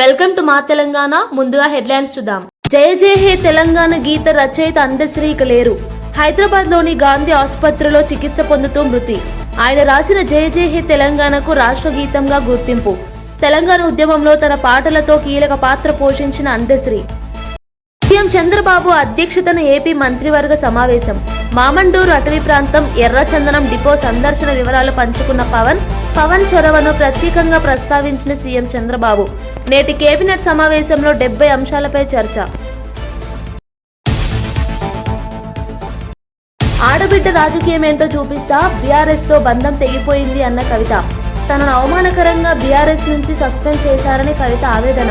Welcome to మా తెలంగాణ ముందుగా headlines చూద్దాం. జయ జయ హే తెలంగాణ గీత రచయిత అందశ్రీ ఇక లేరు హైదరాబాద్లోని గాంధీ ఆసుపత్రిలో చికిత్స పొందుతూ మృతి. ఆయన రాసిన జయ జయ హే తెలంగాణకు రాష్ట్ర గీతంగా గుర్తింపు. తెలంగాణ ఉద్యమంలో తన పాటలతో కీలక పాత్ర పోషించిన అందశ్రీ. సీఎం చంద్రబాబు అధ్యక్షతన ఏపీ మంత్రివర్గ సమావేశం. మామండూరు అటవీ ప్రాంతం ఎర్రచందనం డిపో సందర్శన వివరాలు పంచుకున్న పవన్ పవన్ చొరవను ప్రత్యేకంగా ప్రస్తావించిన సీఎం చంద్రబాబు. నేటి కేబినెట్ సమావేశంలో డెబ్బై అంశాలపై చర్చ. ఆడబిడ్డ రాజకీయం ఏంటో చూపిస్తా బీఆర్ఎస్తో బంధం తెగిపోయింది అన్న కవిత. తనను అవమానకరంగా బీఆర్ఎస్ నుంచి సస్పెండ్ చేశారని కవిత ఆవేదన.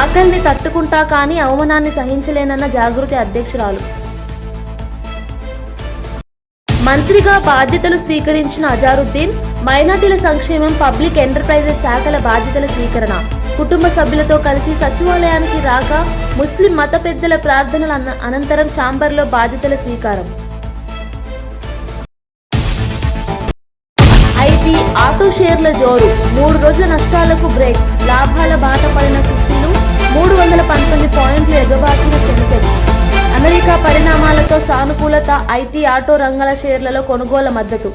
ఆకలిని తట్టుకుంటా కానీ అవమానాన్ని సహించలేనన్న జాగృతి అధ్యక్షురాలు. మంత్రిగా బాధ్యతలు స్వీకరించిన అజారుద్దీన్ మైనార్టీల సంక్షేమం పబ్లిక్ ఎంటర్ప్రైజెస్ శాఖల బాధ్యతల స్వీకరణ కుటుంబ సభ్యులతో కలిసి సచివాలయానికి రాక ముస్లిం మత పెద్దల ప్రార్థనల అన- అనంతరం ఛాంబర్లో బాధ్యతల స్వీకారం. ఐటీ ఆటో షేర్ల జోరు మూడు రోజుల నష్టాలకు బ్రేక్ లాభాల బాట పడిన సూచీలు మూడు వందల పంతొమ్మిది పాయింట్లు ఎగబాకిన సెన్సెక్స్. అమెరికా పరిణామాలతో సానుకూలత ఐటీ ఆటో రంగాల షేర్లలో కొనుగోలు మద్దతు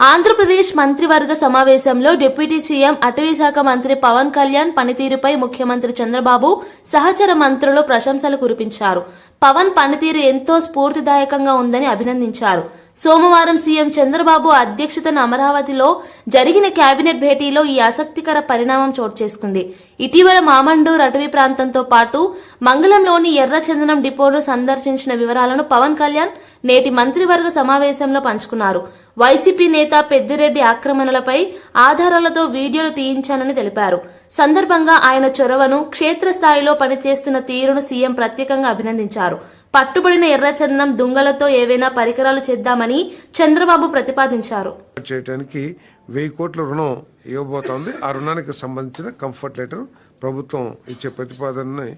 ఆంధ్రప్రదేశ్ మంత్రివర్గ సమావేశంలో డిప్యూటీ సీఎం అటవీ శాఖ మంత్రి పవన్ కళ్యాణ్ పనితీరుపై ముఖ్యమంత్రి చంద్రబాబు సహచర మంత్రులు ప్రశంసలు కురిపించారు. పవన్ పనితీరు ఎంతో స్ఫూర్తిదాయకంగా ఉందని అభినందించారు. సోమవారం సీఎం చంద్రబాబు అధ్యక్షతన అమరావతిలో జరిగిన కేబినెట్ భేటీలో ఈ ఆసక్తికర పరిణామం చోటు చేసుకుంది. ఇటీవల మామండూర్ అటవీ ప్రాంతంతో పాటు మంగళంలోని ఎర్రచందనం డిపోను సందర్శించిన వివరాలను పవన్ కళ్యాణ్ నేటి మంత్రివర్గ సమావేశంలో పంచుకున్నారు. వైసీపీ నేత పెద్దిరెడ్డి ఆక్రమణలపై ఆధారాలతో వీడియోలు తీయించానని తెలిపారు. సందర్భంగా ఆయన చొరవను క్షేత్రస్థాయిలో పనిచేస్తున్న తీరును సీఎం ప్రత్యేకంగా అభినందించారు. పట్టుబడిన ఎర్రచందనం దుంగలతో ఏవైనా పరికరాలు చేద్దామని చంద్రబాబు ప్రతిపాదించారు. చేయడానికి వెయ్యి కోట్ల రుణం ఇవ్వబోతోంది. ఆ రుణానికి సంబంధించిన కంఫర్ట్ లెటర్ ప్రభుత్వం ఇచ్చే ప్రతిపాదనని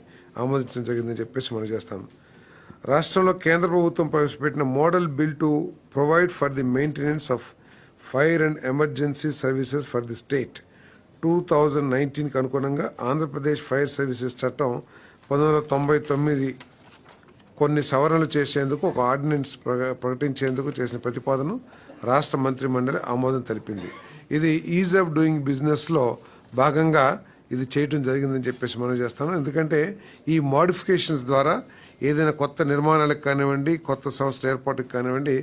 ఆమోదించడం జరిగిందని చెప్పేసి మనం చేస్తాను రాష్ట్రంలో కేంద్ర ప్రభుత్వం ప్రవేశపెట్టిన model bill to provide for the maintenance of fire and emergency services for the state. Two thousand నైన్టీన్కి అనుగుణంగా ఆంధ్రప్రదేశ్ ఫైర్ సర్వీసెస్ చట్టం పంతొమ్మిది వందల తొంభై తొమ్మిది కొన్ని సవరణలు చేసేందుకు ఒక ఆర్డినెన్స్ ప్రక- ప్రకటించేందుకు చేసిన ప్రతిపాదన రాష్ట్ర మంత్రి మండలి ఆమోదం తెలిపింది. ఇది ఈజ్ ఆఫ్ డూయింగ్ బిజినెస్లో భాగంగా ఇది చేయటం జరిగిందని చెప్పేసి మనం చేస్తాను ఎందుకంటే ఈ మోడిఫికేషన్స్ ద్వారా ఏదైనా కొత్త నిర్మాణాలకు కానివ్వండి కొత్త సంస్థల ఏర్పాటుకు కానివ్వండి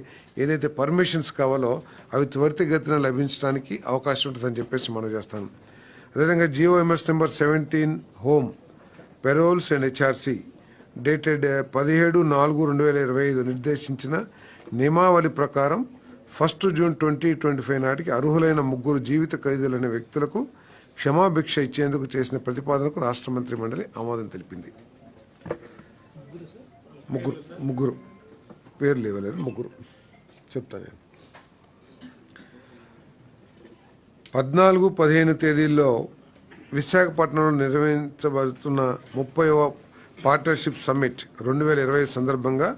ఏదైతే పర్మిషన్స్ కావాలో అవి త్వరితగతిన లభించడానికి అవకాశం ఉంటుందని చెప్పేసి మనం చేస్తాను అదేవిధంగా GOMS number seventeen home paroles and HRC dated పదిహేడు నాలుగు రెండు వేల ఇరవై ఐదు నిర్దేశించిన నియమావళి ప్రకారం first June twenty twenty five నాటికి అర్హులైన ముగ్గురు జీవిత ఖైదీలైన వ్యక్తులకు క్షమాభిక్ష ఇచ్చేందుకు చేసిన ప్రతిపాదనకు రాష్ట్ర మంత్రి మండలి ఆమోదం తెలిపింది. ముగ్గురు ముగ్గురు. పేర్లు ఇవ్వలేదు ముగ్గురు. చెప్తాను నేను. పద్నాలుగు పదిహేను తేదీల్లో విశాఖపట్నంలో నిర్వహించబడుతున్న ముప్పైవ పార్ట్నర్షిప్ సమ్మిట్ రెండు వేల ఇరవై సందర్భంగా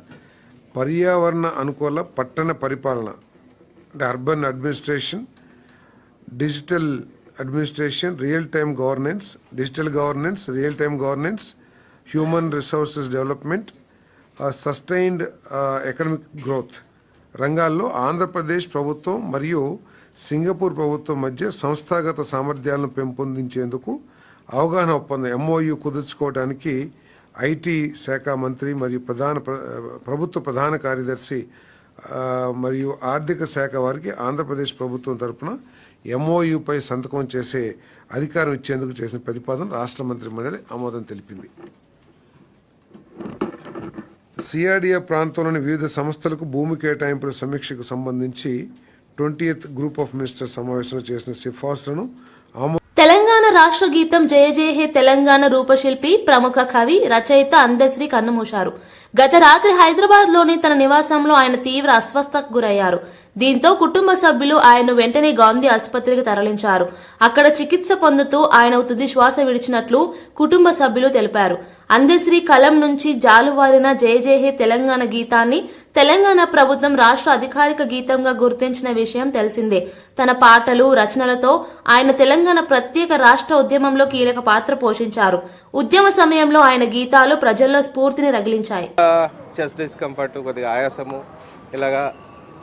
పర్యావరణ అనుకూల పట్టణ పరిపాలన అంటే urban administration digital administration real time governance digital governance real time governance human resources development sustained economic growth రంగాల్లో ఆంధ్రప్రదేశ్ ప్రభుత్వం మరియు సింగపూర్ ప్రభుత్వం మధ్య సంస్థాగత సామర్థ్యాలను పెంపొందించేందుకు అవగాహన ఒప్పందం ఎంఓయు కుదుర్చుకోవడానికి ఐటీ శాఖ మంత్రి మరియు ప్రధాన ప్రభుత్వ ప్రధాన కార్యదర్శి మరియు ఆర్థిక శాఖ వారికి ఆంధ్రప్రదేశ్ ప్రభుత్వం తరపున ఎంఓయుపై సంతకం చేసే అధికారం ఇచ్చేందుకు చేసిన ప్రతిపాదన రాష్ట్ర మంత్రి మండలి ఆమోదం తెలిపింది. సిఆర్డిఏ ప్రాంతంలోని వివిధ సంస్థలకు భూమి కేటాయింపుల సమీక్షకు సంబంధించి ట్వంటీ గ్రూప్ ఆఫ్ మినిస్టర్స్ సమావేశంలో చేసిన సిఫార్సులను ఆమో తెలంగాణ రాష్ట్ర గీతం జయ జయ హే తెలంగాణ రూపశిల్పి ప్రముఖ కవి రచయిత అందశ్రీ కన్నుమూశారు. గత రాత్రి హైదరాబాద్లోని తన నివాసంలో ఆయన తీవ్ర అస్వస్థకు గురయ్యారు. దీంతో కుటుంబ సభ్యులు ఆయన్ను వెంటనే గాంధీ ఆసుపత్రికి తరలించారు. అక్కడ చికిత్స పొందుతూ ఆయన తుది శ్వాస విడిచినట్లు కుటుంబ సభ్యులు తెలిపారు. అందశ్రీ కలం నుంచి జాలువారిన జయ జయ హే తెలంగాణ గీతాన్ని తెలంగాణ ప్రభుత్వం రాష్ట్ర అధికారిక గీతంగా గుర్తించిన విషయం తెలిసిందే. తన పాటలు రచనలతో ఆయన తెలంగాణ ప్రత్యేక రాష్ట్ర ఉద్యమంలో కీలక పాత్ర పోషించారు. ఉద్యమ సమయంలో ఆయన గీతాలు ప్రజల్లో స్ఫూర్తిని రగిలించాయి. చెస్ట్ డిస్కంఫర్ట్ కొద్దిగా ఆయాసము ఇలాగా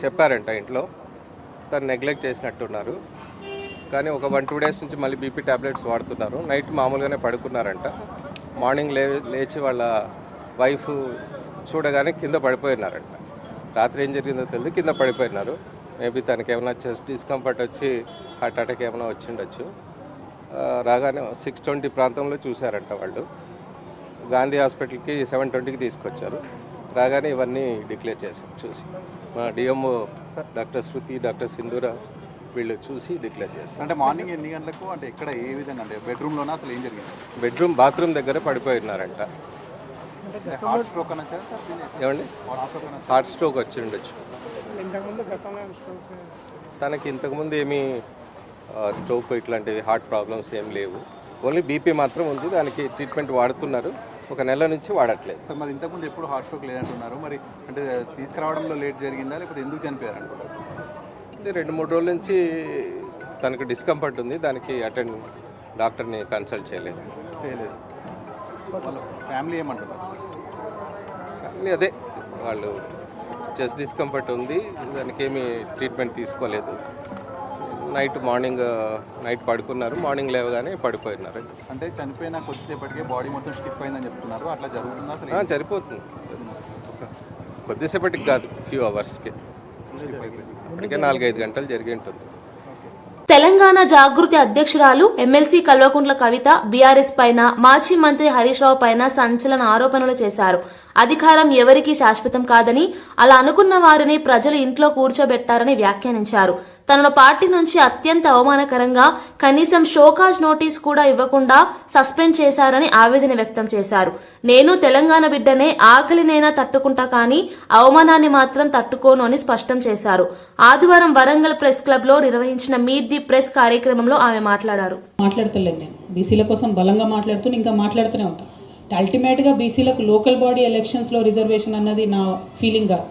చెప్పారంట ఇంట్లో. తను నెగ్లెక్ట్ చేసినట్టున్నారు. కానీ ఒక వన్ టూ డేస్ నుంచి మళ్ళీ బీపీ టాబ్లెట్స్ వాడుతున్నారు. నైట్ మామూలుగానే పడుకున్నారంట. మార్నింగ్ లే లేచి వాళ్ళ వైఫ్ చూడగానే కింద పడిపోయినారంట. రాత్రి ఏం జరిగిందో తెలియదు. కింద పడిపోయినారు. మేబీ తనకి ఏమైనా చెస్ట్ డిస్కంఫర్ట్ వచ్చి హార్ట్ అటాక్ ఏమైనా వచ్చిండొచ్చు. రాగానే సిక్స్ ట్వంటీ ప్రాంతంలో చూశారంట వాళ్ళు. గాంధీ హాస్పిటల్కి సెవెన్ ట్వంటీకి తీసుకొచ్చారు. రాగానే ఇవన్నీ డిక్లేర్ చేశాం చూసి. మా డిఎంఓ డాక్టర్ శృతి డాక్టర్ సింధూర వీళ్ళు చూసి డిక్లేర్ చేశారు. అంటే మార్నింగ్ ఎన్ని గంటలకు అంటే ఎక్కడ ఏ విధంగా అంటే బెడ్రూమ్లోనా అసలు ఏం జరిగింది? బెడ్రూమ్ బాత్రూమ్ దగ్గర పడిపోయి ఉన్నారంట హార్ట్ స్ట్రోక్? ఏమండి? హార్ట్ స్ట్రోక్ అనొచ్చా హార్ట్ స్ట్రోక్ వచ్చి ఉండొచ్చు. తనకి ఇంతకుముందు ఏమీ స్ట్రోక్ ఇట్లాంటివి హార్ట్ ప్రాబ్లమ్స్ ఏం లేవు. ఓన్లీ బీపీ మాత్రం ఉంది దానికి ట్రీట్మెంట్ వాడుతున్నారు. ఒక నెల నుంచి వాడట్లేదు. సార్ మరి ఇంతకుముందు ఎప్పుడు హార్ట్ స్ట్రోక్ లేదంటున్నారు. మరి అంటే తీసుకురావడంలో లేట్ జరిగిందా? లేకపోతే ఎందుకు చనిపోయారు అనుకుంటారు రెండు మూడు రోజుల నుంచి తనకు డిస్కంఫర్ట్ ఉంది. దానికి అటెండ్ డాక్టర్ని కన్సల్ట్ చేయలేదు. చేయలేదు. ఫ్యామిలీ ఏమంటున్నారు? కానీ అదే. వాళ్ళు చెస్ట్ డిస్కంఫర్ట్ ఉంది. దానికి ఏమి ట్రీట్మెంట్ తీసుకోలేదు. నైట్ మార్నింగ్ నైట్ పడుకున్నారు. మార్నింగ్ లేవగానే పడిపోయినారు. అంటే చనిపోయిన కొద్దిసేపటికే బాడీ మొత్తం స్టిఫ్ అయిందని చెప్తున్నారు. అట్లా జరుగుతుందా సరిపోతుంది ఒక కొద్దిసేపటికి కాదు ఫ్యూ అవర్స్కి ఇప్పటికే నాలుగైదు గంటలు జరిగి ఉంటుంది. తెలంగాణ జాగృతి అధ్యక్షురాలు ఎమ్మెల్సీ కల్వకుంట్ల కవిత బీఆర్ఎస్ పైన మాజీ మంత్రి హరీష్ రావు పైన సంచలన ఆరోపణలు చేశారు. అధికారం ఎవరికీ శాశ్వతం కాదని అలా అనుకున్న వారిని ప్రజలు ఇంట్లో కూర్చోబెట్టారని వ్యాఖ్యానించారు. తనను పార్టీ నుంచి అత్యంత అవమానకరంగా కనీసం షోకాజ్ నోటీస్ కూడా ఇవ్వకుండా సస్పెండ్ చేశారని ఆవేదన వ్యక్తం చేశారు. నేను తెలంగాణ బిడ్డనే ఆకలినైనా తట్టుకుంటా కానీ అవమానాన్ని మాత్రం తట్టుకోను అని స్పష్టం చేశారు. ఆదివారం వరంగల్ ప్రెస్ క్లబ్లో నిర్వహించిన మీట్ ది ప్రెస్ కార్యక్రమంలో ఆమె మాట్లాడారు. మాట్లాడతలేదు నేను. బీసీల కోసం బలంగా మాట్లాడుతూ ఇంకా మాట్లాడుతూనే ఉంటాను అల్టిమేట్గా బీసీలకు లోకల్ బాడీ ఎలక్షన్స్లో రిజర్వేషన్ అన్నది నా ఫీలింగ్ కాదు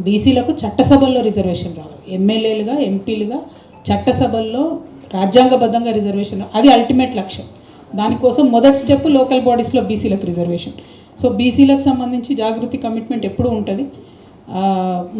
బీసీలకు చట్టసభల్లో రిజర్వేషన్ రావాలి. ఎమ్మెల్యేలుగా ఎంపీలుగా చట్టసభల్లో రాజ్యాంగబద్ధంగా రిజర్వేషన్ అది అల్టిమేట్ లక్ష్యం. దానికోసం మొదటి స్టెప్ లోకల్ బాడీస్లో బీసీలకు రిజర్వేషన్. సో బీసీలకు సంబంధించి జాగృతి కమిట్మెంట్ ఎప్పుడూ ఉంటుంది.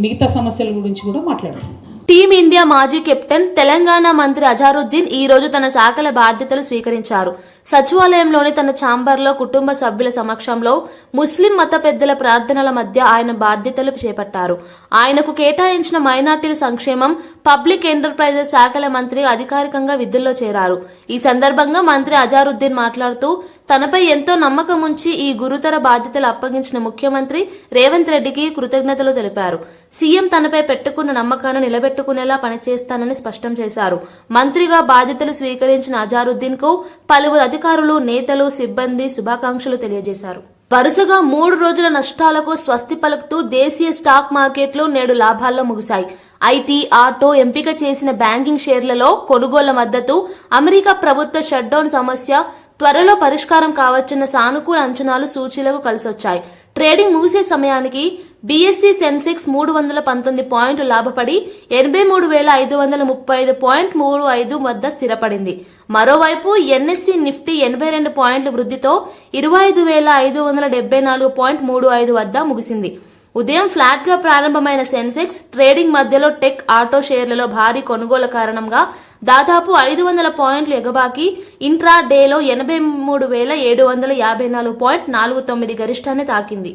మిగతా సమస్యల గురించి కూడా మాట్లాడతాం టీమిండియా మాజీ కెప్టెన్ తెలంగాణ మంత్రి అజారుద్దీన్ ఈ రోజు తన శాఖల బాధ్యతలు స్వీకరించారు. సచివాలయంలోని తన ఛాంబర్లో కుటుంబ సభ్యుల సమక్షంలో ముస్లిం మత పెద్దల ప్రార్థనల మధ్య ఆయన బాధ్యతలు చేపట్టారు. ఆయనకు కేటాయించిన మైనార్టీల సంక్షేమం పబ్లిక్ ఎంటర్ప్రైజెస్ శాఖల మంత్రి అధికారికంగా విధుల్లో చేరారు. ఈ సందర్భంగా మంత్రి అజారుద్దీన్ మాట్లాడుతూ తనపై ఎంతో నమ్మకం ఉంచి ఈ గురుతర బాధ్యతలు అప్పగించిన ముఖ్యమంత్రి రేవంత్ రెడ్డికి కృతజ్ఞతలు తెలిపారు. సీఎం తనపై పెట్టుకున్న నమ్మకాన్ని నిలబెట్టుకునేలా పనిచేస్తానని స్పష్టం చేశారు. మంత్రిగా బాధ్యతలు స్వీకరించిన అజారుద్దీన్కు పలువురు అధికారులు నేతలు సిబ్బంది శుభాకాంక్షలు తెలియజేశారు. వరుసగా మూడు రోజుల నష్టాలకు స్వస్తి పలుకుతూ దేశీయ స్టాక్ మార్కెట్లు నేడు లాభాల్లో ముగిశాయి. ఐటీ ఆటో ఎంపిక చేసిన బ్యాంకింగ్ షేర్లలో కొనుగోళ్ళ మద్దతు అమెరికా ప్రభుత్వ షట్డౌన్ సమస్య త్వరలో పరిష్కారం కావచ్చన్న సానుకూల అంచనాలు సూచీలకు కలిసొచ్చాయి. ట్రేడింగ్ ముగిసే సమయానికి బీఎస్సీ సెన్సెక్స్ మూడు వందల పంతొమ్మిది పాయింట్లు లాభపడి ఎనభై మూడు వేల ఐదు వందల ముప్పై ఐదు పాయింట్ మూడు ఐదు వద్ద స్థిరపడింది. మరోవైపు ఎన్ఎస్సీ నిఫ్టీ ఎనభై రెండు పాయింట్ల వృద్ధితో ఇరవై ఐదు వేల ఐదు వందల డెబ్బై నాలుగు పాయింట్ మూడు ఐదు వద్ద ముగిసింది. ఉదయం ఫ్లాట్గా ప్రారంభమైన సెన్సెక్స్ ట్రేడింగ్ మధ్యలో టెక్ ఆటో షేర్లలో భారీ కొనుగోలు కారణంగా దాదాపు ఐదు వందల పాయింట్లు ఎగబాకి ఇంట్రా డేలో ఎనభై మూడు వేల ఏడు వందల యాభై నాలుగు పాయింట్ నాలుగు తొమ్మిది గరిష్టాన్ని తాకింది.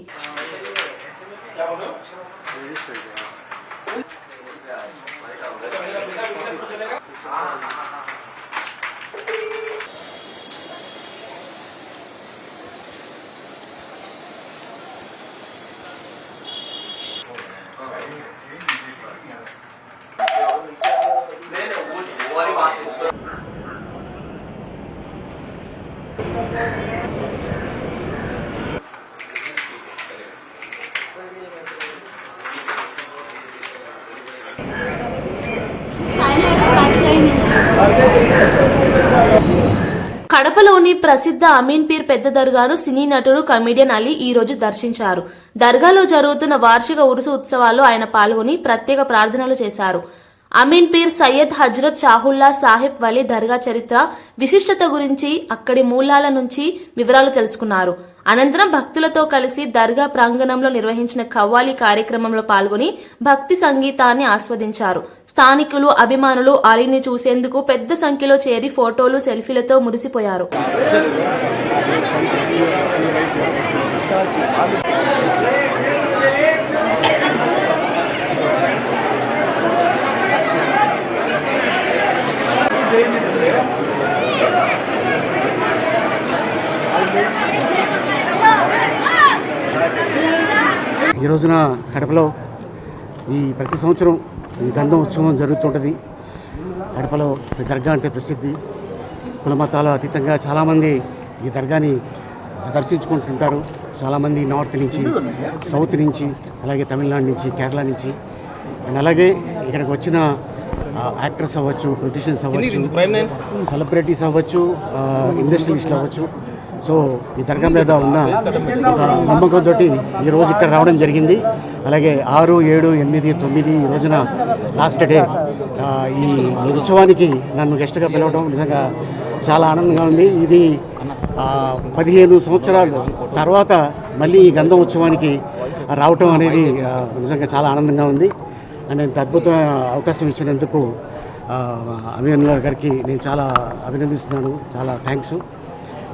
కడపలోని ప్రసిద్ధ అమీన్ పీర్ పెద్ద దర్గాను సినీ నటుడు కమిడియన్ అలీ ఈ రోజు దర్శించారు. దర్గాలో జరుగుతున్న వార్షిక ఉరుసు ఉత్సవాల్లో ఆయన పాల్గొని ప్రత్యేక ప్రార్థనలు చేశారు. అమీన్ పీర్ సయ్యద్ హజ్రత్ షాహుల్లా సాహిబ్ వలీ దర్గా చరిత్ర విశిష్టత గురించి అక్కడి మూలాల నుంచి వివరాలు తెలుసుకున్నారు. అనంతరం భక్తులతో కలిసి దర్గా ప్రాంగణంలో నిర్వహించిన ఖవ్వాలి కార్యక్రమంలో పాల్గొని భక్తి సంగీతాన్ని ఆస్వాదించారు. స్థానికులు అభిమానులు అలీని చూసేందుకు పెద్ద సంఖ్యలో చేరి ఫోటోలు సెల్ఫీలతో మురిసిపోయారు. ఈ రోజున కడపలో ఈ ప్రతి సంవత్సరం ఈ గంధం ఉత్సవం జరుగుతుంటుంది. కడపలో ఈ దర్గా అంటే ప్రసిద్ధి. కుల అతీతంగా చాలామంది ఈ దర్గాని దర్శించుకుంటుంటారు. చాలామంది నార్త్ నుంచి సౌత్ నుంచి అలాగే తమిళనాడు నుంచి కేరళ నుంచి. అండ్ అలాగే ఇక్కడికి వచ్చిన యాక్టర్స్ అవ్వచ్చు పొలిటీషియన్స్ అవ్వచ్చు సెలబ్రిటీస్ అవ్వచ్చు ఆ, ఇండస్ట్రియలిస్టులు అవ్వచ్చు. సో ఈ దర్గా మీద ఉన్న ఒక నమ్మకంతో ఈ రోజు ఇక్కడ రావడం జరిగింది. అలాగే ఆరు ఏడు ఎనిమిది తొమ్మిది ఈ రోజున లాస్ట్ డే ఈ ఉత్సవానికి నన్ను గెస్ట్గా పిలవడం నిజంగా చాలా ఆనందంగా ఉంది. ఇది పదిహేను సంవత్సరాలు తర్వాత మళ్ళీ ఈ గంధం ఉత్సవానికి రావటం అనేది నిజంగా చాలా ఆనందంగా ఉంది. అండ్ ఇంత అద్భుతమైన అవకాశం ఇచ్చినందుకు ఆ, అభినందన గారికి నేను చాలా అభినందిస్తున్నాను చాలా థ్యాంక్స్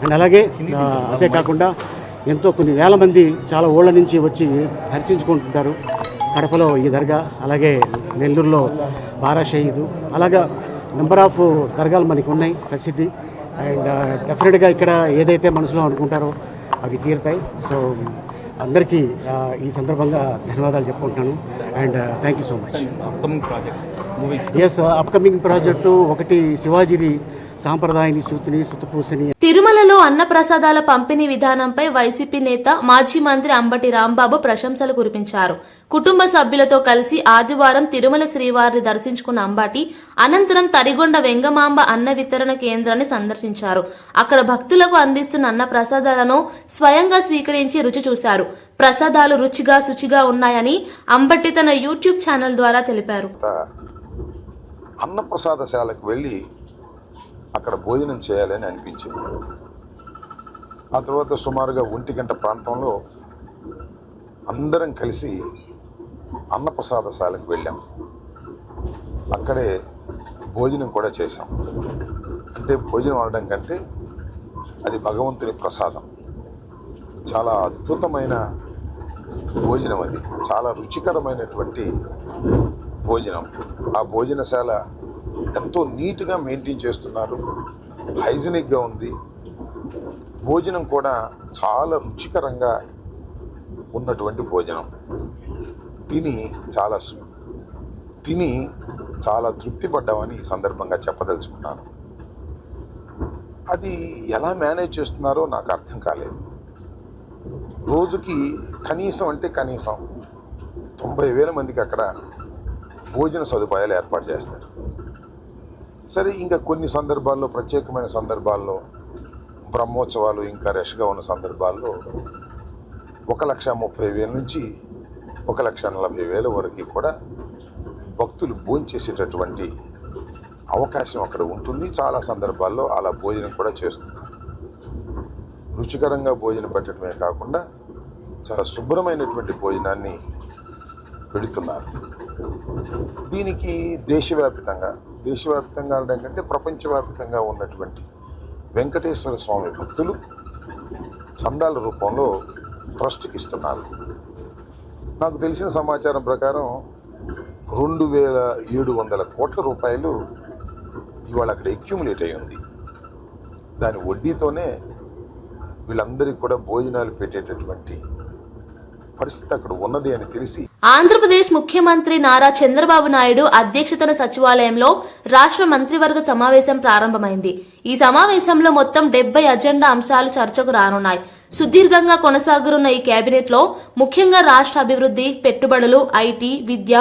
అండ్ అలాగే అంతేకాకుండా అదే కాకుండా ఎంతో కొన్ని వేల మంది చాలా ఊళ్ళ నుంచి వచ్చి దర్శించుకుంటుంటారు కడపలో ఈ దర్గా అలాగే నెల్లూరులో బారా షహీదు అలాగా నెంబర్ ఆఫ్ దర్గాలు మనకి ఉన్నాయి ప్రసిద్ధి. అండ్ డెఫినెట్గా ఇక్కడ ఏదైతే మనసులో అనుకుంటారో అవి తీరుతాయి. సో అందరికీ ఈ సందర్భంగా ధన్యవాదాలు చెప్పుకుంటున్నాను. And thank you so much yes upcoming project ఒకటి శివాజీది సాంప్రదాయని సూతిని సుతపూసని. తిరుమలలో అన్నప్రసాదాల పంపిణీ విధానంపై వైసీపీ నేత మాజీ మంత్రి అంబటి రాంబాబు ప్రశంసలు కురిపించారు. కుటుంబ సభ్యులతో కలిసి ఆదివారం తిరుమల శ్రీవారిని దర్శించుకున్న అంబాటి అనంతరం తరిగొండ వెంగమాంబ అన్న వితరణ కేంద్రాన్ని సందర్శించారు. అక్కడ భక్తులకు అందిస్తున్న అన్న ప్రసాదాలను స్వయంగా స్వీకరించి రుచి చూశారు. ప్రసాదాలు రుచిగా శుచిగా ఉన్నాయని అంబటి తన యూట్యూబ్ ఛానల్ ద్వారా తెలిపారు. అన్నప్రసాదశాలకు వెళ్ళి అక్కడ భోజనం చేయాలని అనిపించింది. ఆ తర్వాత సుమారుగా ఒంటి గంట ప్రాంతంలో అందరం కలిసి అన్నప్రసాదశాలకు వెళ్ళాం. అక్కడే భోజనం కూడా చేశాం. అంటే భోజనం అనడం కంటే అది భగవంతుని ప్రసాదం. చాలా అద్భుతమైన భోజనం అది. చాలా రుచికరమైనటువంటి భోజనం. ఆ భోజనశాల ఎంతో నీట్గా మెయింటైన్ చేస్తున్నారు. హైజీనిక్గా ఉంది. భోజనం కూడా చాలా రుచికరంగా ఉన్నటువంటి భోజనం. తిని చాలా తిని చాలా తృప్తి పడ్డామని ఈ సందర్భంగా చెప్పదలుచుకున్నాను. అది ఎలా మేనేజ్ చేస్తున్నారో నాకు అర్థం కాలేదు. రోజుకి కనీసం అంటే కనీసం తొంభై వేల మందికి అక్కడ భోజన సదుపాయాలు ఏర్పాటు చేస్తారు. సరే ఇంకా కొన్ని సందర్భాల్లో ప్రత్యేకమైన సందర్భాల్లో బ్రహ్మోత్సవాలు ఇంకా రష్గా ఉన్న సందర్భాల్లో ఒక లక్ష ముప్పై వేల నుంచి ఒక లక్ష నలభై వేల వరకు కూడా భక్తులు భోంచేసేటటువంటి అవకాశం అక్కడ ఉంటుంది. చాలా సందర్భాల్లో అలా భోజనం కూడా చేస్తున్నారు. రుచికరంగా భోజనం పెట్టడమే కాకుండా చాలా శుభ్రమైనటువంటి భోజనాన్ని పెడుతున్నారు. దీనికి దేశవ్యాప్తంగా దేశవ్యాప్తంగా అనడం కంటే ప్రపంచవ్యాప్తంగా ఉన్నటువంటి వెంకటేశ్వర స్వామి భక్తులు చందాల రూపంలో ట్రస్ట్కి ఇస్తున్నారు నాకు తెలిసిన సమాచారం ప్రకారం రెండు వేల ఏడు వందల కోట్ల రూపాయలు ఇవాళ అక్కడ ఎక్యుములేట్ అయి ఉంది. దాని వడ్డీతోనే వీళ్ళందరికీ కూడా భోజనాలు పెట్టేటటువంటి పరిస్థితి అక్కడ ఉన్నది అని తెలిసి ఆంధ్రప్రదేశ్ ముఖ్యమంత్రి నారా చంద్రబాబు నాయుడు అధ్యక్షతన సచివాలయంలో రాష్ట్ర మంత్రివర్గ సమావేశం ప్రారంభమైంది. ఈ సమావేశంలో మొత్తం డెబ్బై అజెండా అంశాలు చర్చకు రానున్నాయి. సుదీర్ఘంగా కొనసాగనున్న ఈ కేబినెట్లో ముఖ్యంగా రాష్ట్ర అభివృద్ధి పెట్టుబడులు ఐటీ విద్య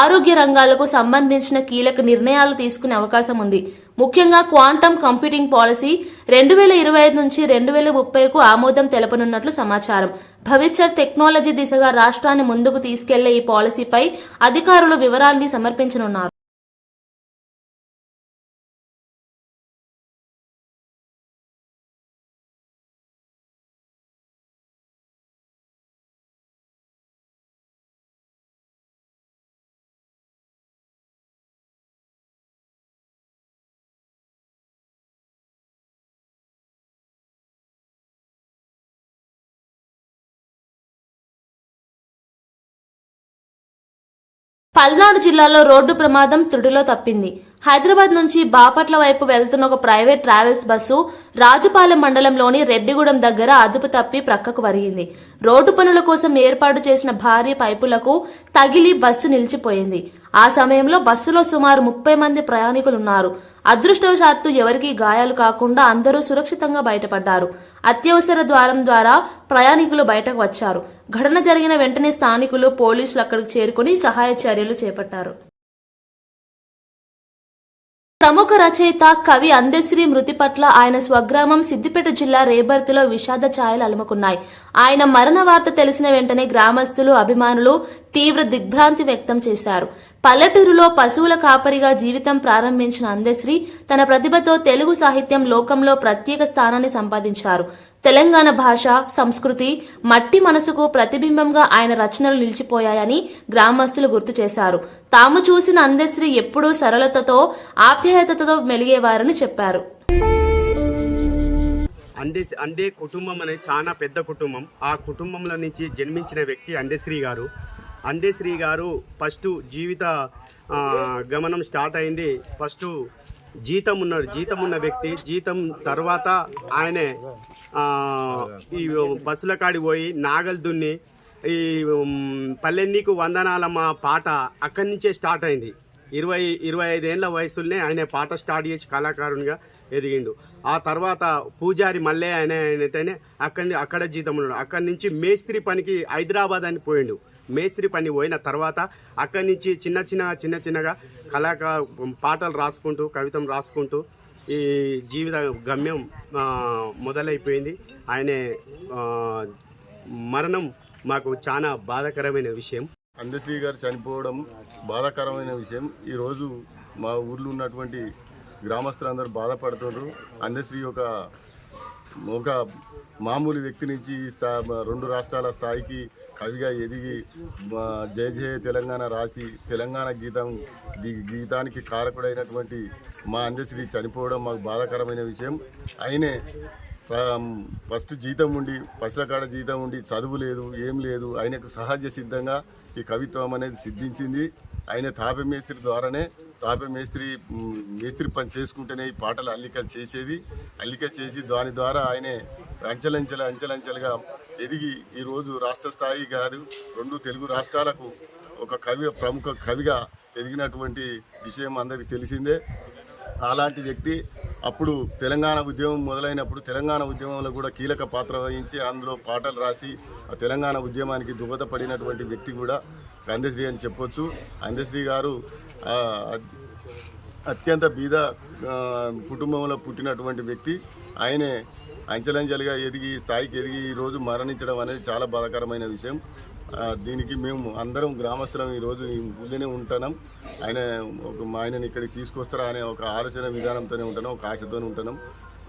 ఆరోగ్య రంగాలకు సంబంధించిన కీలక నిర్ణయాలు తీసుకునే అవకాశం ఉంది. ముఖ్యంగా క్వాంటమ్ కంప్యూటింగ్ పాలసీ రెండు వేల ఇరవై ఐదు నుంచి రెండు వేల ముప్పైకు ఆమోదం తెలపనున్నట్లు సమాచారం. భవిష్యత్ టెక్నాలజీ దిశగా రాష్ట్రాన్ని ముందుకు తీసుకెళ్ళే ఈ పాలసీపై అధికారులు వివరాల్ని సమర్పించనున్నారు. పల్నాడు జిల్లాలో రోడ్డు ప్రమాదం త్రుడిలో తప్పింది. హైదరాబాద్ నుంచి బాపట్ల వైపు వెళ్తున్న ఒక ప్రైవేట్ ట్రావెల్స్ బస్సు రాజుపాలెం మండలంలోని రెడ్డిగూడెం దగ్గర అదుపు తప్పి ప్రక్కకు వరిగింది. రోడ్డు పనుల కోసం ఏర్పాటు చేసిన భారీ పైపులకు తగిలి బస్సు నిలిచిపోయింది. ఆ సమయంలో బస్సులో సుమారు ముప్పై మంది ప్రయాణికులున్నారు. అదృష్టవశాత్తు ఎవరికీ గాయాలు కాకుండా అందరూ సురక్షితంగా బయటపడ్డారు. అత్యవసర ద్వారం ద్వారా ప్రయాణికులు బయటకు వచ్చారు. ఘటన జరిగిన వెంటనే స్థానికులు పోలీసులు అక్కడికి చేరుకుని సహాయ చర్యలు చేపట్టారు. ప్రముఖ రచయిత కవి అందశ్రీ మృతి పట్ల ఆయన స్వగ్రామం సిద్దిపేట జిల్లా రేబర్తిలో విషాద ఛాయలు అలుముకున్నాయి. ఆయన మరణ వార్త తెలిసిన వెంటనే గ్రామస్తులు అభిమానులు తీవ్ర దిగ్భ్రాంతి వ్యక్తం చేశారు. పల్లెటూరులో పశువుల కాపరిగా జీవితం ప్రారంభించిన అందశ్రీ తన ప్రతిభతో తెలుగు సాహిత్యం లోకంలో ప్రత్యేక స్థానాన్ని సంపాదించారు. తెలంగాణ భాష సంస్కృతి మట్టి మనసుకు ప్రతిబింబంగా ఆయన రచనలు నిలిచిపోయాయని గ్రామస్తులు గుర్తు చేశారు. తాము చూసిన అందశ్రీ ఎప్పుడూ సరళతతో ఆప్యాయతతో మెలిగేవారని చెప్పారు. అందే అందే కుటుంబం అనేది చాలా పెద్ద కుటుంబం. ఆ కుటుంబంలో నుంచి జన్మించిన వ్యక్తి అందేశ్రీ గారు. అందేశ్రీ గారు ఫస్ట్ జీవిత గమనం స్టార్ట్ అయింది. ఫస్ట్ జీతం ఉన్నాడు జీతం ఉన్న వ్యక్తి. జీతం తర్వాత ఆయనే ఈ బస్సుల కాడి పోయి నాగలు దున్ని. ఈ పల్లెన్నీకు వందనాల మా పాట అక్కడి నుంచే స్టార్ట్ అయింది. ఇరవై ఇరవై ఐదేళ్ళ వయసులోనే ఆయన పాట స్టార్ట్ చేసి కళాకారునిగా ఎదిగిండు. ఆ తర్వాత పూజారి మల్లె ఆయన అయినట్టయినే అక్కడి అక్కడ జీతం ఉన్నాడు. అక్కడి నుంచి మేస్త్రి పనికి హైదరాబాద్ అని పోయిండు. మేస్త్రి పని పోయిన తర్వాత అక్కడి నుంచి చిన్న చిన్న చిన్న చిన్నగా కళాకా పాటలు రాసుకుంటూ కవితం రాసుకుంటూ ఈ జీవిత గమ్యం మొదలైపోయింది. ఆయనే మరణం మాకు చాలా బాధాకరమైన విషయం. అందశ్రీ గారు చనిపోవడం బాధాకరమైన విషయం. ఈరోజు మా ఊర్లో ఉన్నటువంటి గ్రామస్తులందరూ బాధపడుతున్నారు. అందశ్రీ ఒక ఒక మామూలు వ్యక్తి నుంచి ఈ స్థా రెండు రాష్ట్రాల స్థాయికి కవిగా ఎదిగి జయ జయ తెలంగాణ రాసి తెలంగాణ గీతం గీతానికి కారకుడైనటువంటి మా అందశ్రీ చనిపోవడం మాకు బాధాకరమైన విషయం. అయినే ఫస్ట్ జీతం ఉండి ఫస్ట్ల కాడ జీతం ఉండి చదువు లేదు ఏం లేదు. ఆయనకు సహజ సిద్ధంగా ఈ కవిత్వం అనేది సిద్ధించింది. ఆయన తాపే మేస్త్రి ద్వారానే తాపే మేస్త్రి మేస్త్రి పని చేసుకుంటేనే ఈ పాటలు అల్లిక చేసేది. అల్లిక చేసి దాని ద్వారా ఆయనే అంచెలంచెల అంచెలంచెలుగా ఎదిగి ఈరోజు రాష్ట్ర స్థాయి కాదు రెండు తెలుగు రాష్ట్రాలకు ఒక కవి ప్రముఖ కవిగా ఎదిగినటువంటి విషయం అందరికీ తెలిసిందే. అలాంటి వ్యక్తి అప్పుడు తెలంగాణ ఉద్యమం మొదలైనప్పుడు తెలంగాణ ఉద్యమంలో కూడా కీలక పాత్ర వహించి అందులో పాటలు రాసి ఆ తెలంగాణ ఉద్యమానికి దోహదపడినటువంటి వ్యక్తి కూడా అందశ్రీ అని చెప్పొచ్చు. అందశ్రీ గారు అత్యంత బీద కుటుంబంలో పుట్టినటువంటి వ్యక్తి. ఆయనే అంచెలంచెలుగా ఎదిగి స్థాయికి ఎదిగి ఈరోజు మరణించడం అనేది చాలా బాధాకరమైన విషయం. దీనికి మేము అందరం గ్రామస్తులం ఈరోజు ఈ ఊళ్ళోనే ఉంటున్నాం. ఆయన ఒక మా ఆయనని ఇక్కడికి తీసుకొస్తారా అనే ఒక ఆలోచన విధానంతోనే ఉంటున్నాం ఒక ఆశతోనే ఉంటున్నాం.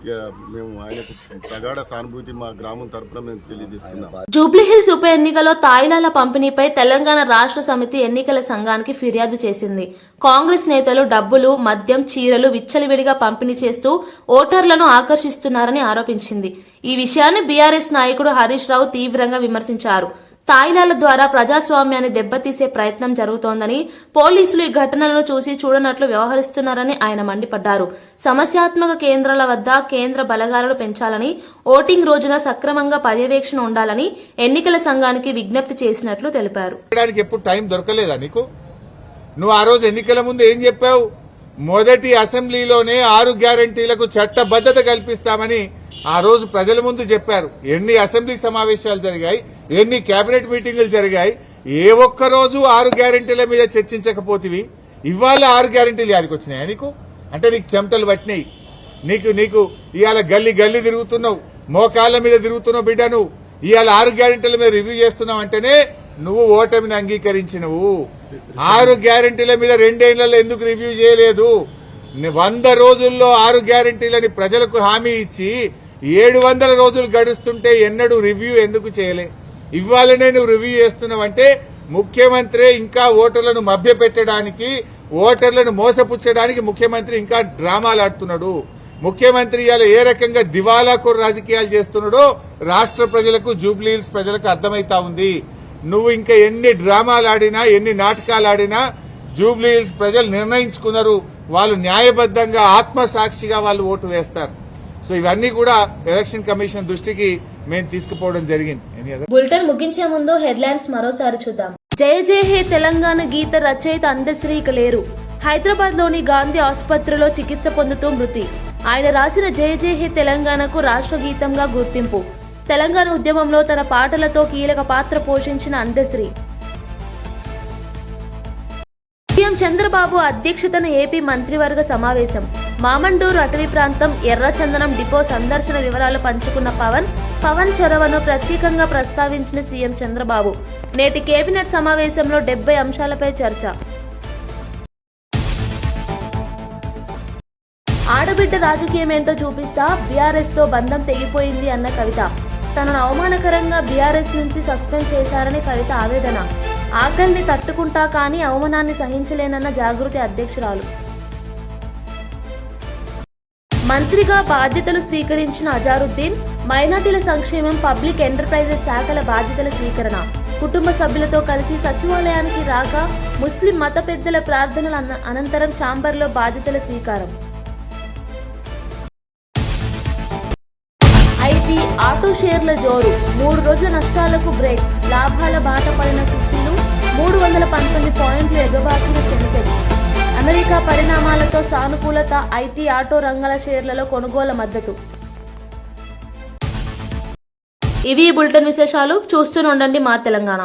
ఇక మేము ఆయనకు ప్రగాఢ సానుభూతి మా గ్రామం తరపున మేము తెలియజేస్తున్నాం. జూబ్లీహిల్స్ ఉప ఎన్నికలో తాయిలాల పంపిణీపై తెలంగాణ రాష్ట్ర సమితి ఎన్నికల సంఘానికి ఫిర్యాదు చేసింది. కాంగ్రెస్ నేతలు డబ్బులు మద్యం చీరలు విచ్చలవిడిగా పంపిణీ చేస్తూ ఓటర్లను ఆకర్షిస్తున్నారని ఆరోపించింది. ఈ విషయాన్ని బీఆర్ఎస్ నాయకుడు హరీష్ రావు తీవ్రంగా విమర్శించారు. తాయిలాల ద్వారా ప్రజాస్వామ్యాన్ని దెబ్బతీసే ప్రయత్నం జరుగుతోందని పోలీసులు ఈ ఘటనలను చూసి చూడనట్లు వ్యవహరిస్తున్నారని ఆయన మండిపడ్డారు. సమస్యాత్మక కేంద్రాల వద్ద కేంద్ర బలగాలను పెంచాలని ఓటింగ్ రోజున సక్రమంగా పర్యవేక్షణ ఉండాలని ఎన్నికల సంఘానికి విజ్ఞప్తి చేసినట్లు తెలిపారు. ఎప్పుడు టైం దొరకలేదా నీకు? నువ్వు ఆ రోజు ఎన్నికల ముందు ఏం చెప్పావు? మొదటి అసెంబ్లీలోనే ఆరు గ్యారంటీలకు చట్టబద్ధత కల్పిస్తామని ఆ రోజు ప్రజల ముందు చెప్పారు. ఎన్ని అసెంబ్లీ సమావేశాలు జరిగాయి? ఎన్ని కేబినెట్ మీటింగులు జరిగాయి ఏ ఒక్క రోజు ఆరు గ్యారెంటీల మీద చర్చించకపోతివి. ఇవాళ ఆరు గ్యారెంటీలు యాదికి వచ్చినాయా నీకు? అంటే నీకు చెమటలు పట్టినాయి. నీకు నీకు ఇవాళ గల్లీ గల్లీ తిరుగుతున్నావు. మోకాళ్ళ మీద తిరుగుతున్నావు బిడ్డ నువ్వు. ఇవాళ ఆరు గ్యారెంటీల మీద రివ్యూ చేస్తున్నావు అంటేనే నువ్వు ఓటమిని అంగీకరించినవు. ఆరు గ్యారెంటీల మీద రెండేళ్ళలో ఎందుకు రివ్యూ చేయలేదు? వంద రోజుల్లో ఆరు గ్యారెంటీలని ప్రజలకు హామీ ఇచ్చి ఏడు వందల రోజులు గడుస్తుంటే ఎన్నడూ రివ్యూ ఎందుకు చేయలే? ఇవాళనే నువ్వు రివ్యూ చేస్తున్నావంటే ముఖ్యమంత్రి ఇంకా ఓటర్లను మభ్యపెట్టడానికి ఓటర్లను మోసపుచ్చడానికి ముఖ్యమంత్రి ఇంకా డ్రామాలు ఆడుతున్నాడు. ముఖ్యమంత్రి ఇవాళ ఏ రకంగా దివాలాకోరు రాజకీయాలు చేస్తున్నాడో రాష్ట్ర ప్రజలకు జూబ్లీహిల్స్ ప్రజలకు అర్థమైతా ఉంది. నువ్వు ఇంకా ఎన్ని డ్రామాలు ఆడినా ఎన్ని నాటకాలు ఆడినా జూబ్లీహిల్స్ ప్రజలు నిర్ణయించుకున్నారు. వాళ్ళు న్యాయబద్ధంగా ఆత్మసాక్షిగా వాళ్ళు ఓటు వేస్తారు. సో ఇవన్నీ కూడా ఎలక్షన్ కమిషన్ దృష్టికి మేము తీసుకుపోవడం జరిగింది. బులెటిన్ ముగించే ముందు హెడ్లైన్స్ మరోసారి చూద్దాం. జయ జయ హే తెలంగాణ గీత రచయిత అందశ్రీక లేరు. హైదరాబాద్లోని గాంధీ ఆసుపత్రిలో చికిత్స పొందుతూ మృతి. ఆయన రాసిన జయ జయ హే తెలంగాణకు రాష్ట్ర గీతంగా గుర్తింపు. తెలంగాణ ఉద్యమంలో తన పాటలతో కీలక పాత్ర పోషించిన అందశ్రీ సీఎం చంద్రబాబు అధ్యక్షతన ఏపీ మంత్రివర్గ సమావేశం. మామండూరు అటవీ ప్రాంతం ఎర్రచందనం డిపో సందర్శన వివరాలు పంచుకున్న పవన్ పవన్ చొరవను ప్రత్యేకంగా ప్రస్తావించిన సీఎం చంద్రబాబు. నేటి కేబినెట్ సమావేశంలో డెబ్బై అంశాలపై చర్చ. ఆడబిడ్డ రాజకీయం ఏంటో చూపిస్తా బీఆర్ఎస్తో బంధం తెగిపోయింది అన్న కవిత. తనను అవమానకరంగా బీఆర్ఎస్ నుంచి సస్పెండ్ చేశారని కవిత ఆవేదన. ఆకలిని తట్టుకుంటా కానీ అవమానాన్ని సహించలేనన్న జాగృతి అధ్యక్షురాలు. మంత్రిగా బాధ్యతలు స్వీకరించిన అజారుద్దీన్ మైనార్టీల సంక్షేమం పబ్లిక్ ఎంటర్ప్రైజెస్ శాఖల బాధ్యతల స్వీకరణ. కుటుంబ సభ్యులతో కలిసి సచివాలయానికి రాక ముస్లిం మత పెద్దల ప్రార్థనల అనంతరం ఛాంబర్లో బాధ్యతల స్వీకారం. ఐటీ ఆటో షేర్ల జోరు. మూడు రోజుల నష్టాలకు బ్రేక్. లాభాల బాట పడిన సూచన మూడు వందల పంతొమ్మిది పాయింట్లు ఎగబాకిన సెన్సెక్స్. అమెరికా పరిణామాలతో సానుకూలత ఐటీ ఆటో రంగాల షేర్లలో కొనుగోలు మద్దతు. ఇవి బులెటిన్ విశేషాలు. చూస్తూనే ఉండండి మా తెలంగాణ.